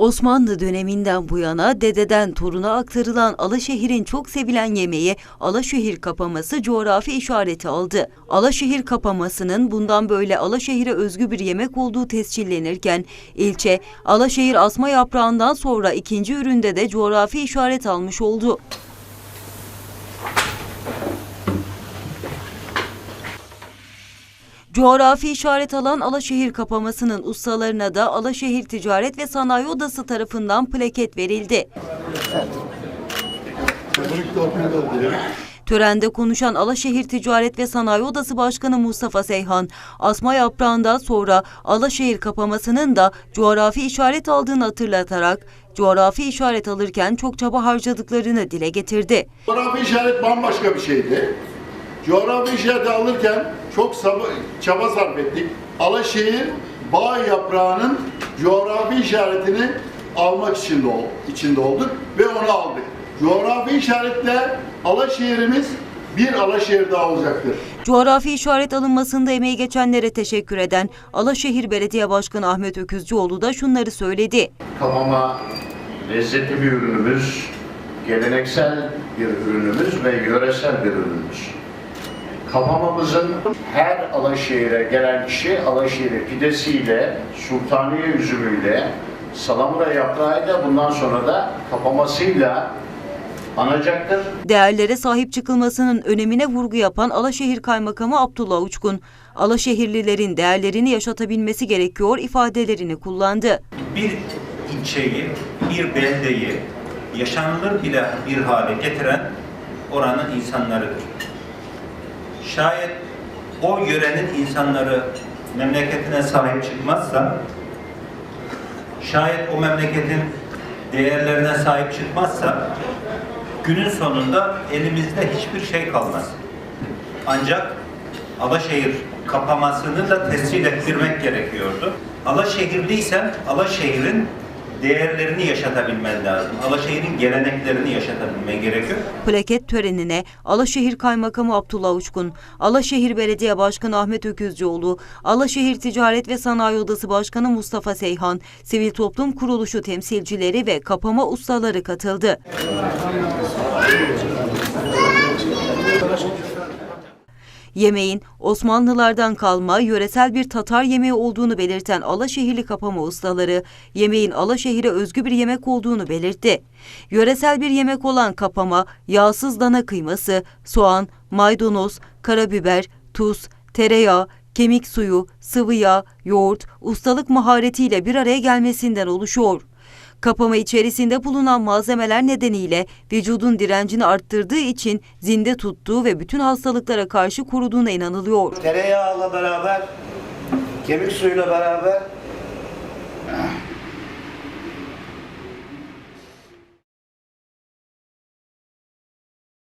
Osmanlı döneminden bu yana dededen toruna aktarılan Alaşehir'in çok sevilen yemeği Alaşehir kapaması coğrafi işareti aldı. Alaşehir kapamasının bundan böyle Alaşehir'e özgü bir yemek olduğu tescillenirken ilçe Alaşehir asma yaprağından sonra ikinci üründe de coğrafi işaret almış oldu. Coğrafi işaret alan Alaşehir kapamasının ustalarına da Alaşehir Ticaret ve Sanayi Odası tarafından plaket verildi. Törende konuşan Alaşehir Ticaret ve Sanayi Odası Başkanı Mustafa Seyhan, asma yaprağından sonra Alaşehir kapamasının da coğrafi işaret aldığını hatırlatarak, coğrafi işaret alırken çok çaba harcadıklarını dile getirdi. Coğrafi işaret bambaşka bir şeydi. Coğrafi işareti alırken çok çaba sarf ettik. Alaşehir bağ yaprağının coğrafi işaretini almak için de, ol- içinde olduk ve onu aldık. Coğrafi işaretle Alaşehir'imiz bir Alaşehir daha olacaktır. Coğrafi işaret alınmasında emeği geçenlere teşekkür eden Alaşehir Belediye Başkanı Ahmet Öküzcüoğlu da şunları söyledi. Kamama lezzetli bir ürünümüz, geleneksel bir ürünümüz ve yöresel bir ürünümüz. Kapamamızın her Alaşehir'e gelen kişi Alaşehir'i pidesiyle, sultaniye üzümüyle, salamura yaprağıyla bundan sonra da kapamasıyla anacaktır. Değerlere sahip çıkılmasının önemine vurgu yapan Alaşehir Kaymakamı Abdullah Uçkun, Alaşehirlilerin değerlerini yaşatabilmesi gerekiyor ifadelerini kullandı. bir ilçeyi, bir beldeyi yaşanılır bile bir hale getiren oranın insanlarıdır. Şayet o yörenin insanları memleketine sahip çıkmazsa, şayet o memleketin değerlerine sahip çıkmazsa, günün sonunda elimizde hiçbir şey kalmaz. Ancak Alaşehir kapamasını da tescil ettirmek gerekiyordu. Alaşehirliysen Alaşehir'in değerlerini yaşatabilmen lazım. Alaşehir'in geleneklerini yaşatabilmen gerekiyor. Plaket törenine Alaşehir Kaymakamı Abdullah Uçkun, Alaşehir Belediye Başkanı Ahmet Öküzcüoğlu, Alaşehir Ticaret ve Sanayi Odası Başkanı Mustafa Seyhan, sivil toplum kuruluşu temsilcileri ve kapama ustaları katıldı. Yemeğin Osmanlılardan kalma yöresel bir Tatar yemeği olduğunu belirten Alaşehirli kapama ustaları, yemeğin Alaşehir'e özgü bir yemek olduğunu belirtti. Yöresel bir yemek olan kapama, yağsız dana kıyması, soğan, maydanoz, karabiber, tuz, tereyağı, kemik suyu, sıvı yağ, yoğurt, ustalık maharetiyle bir araya gelmesinden oluşuyor. Kapama içerisinde bulunan malzemeler nedeniyle vücudun direncini arttırdığı için zinde tuttuğu ve bütün hastalıklara karşı koruduğuna inanılıyor. tereyağıyla beraber, kemik suyuyla beraber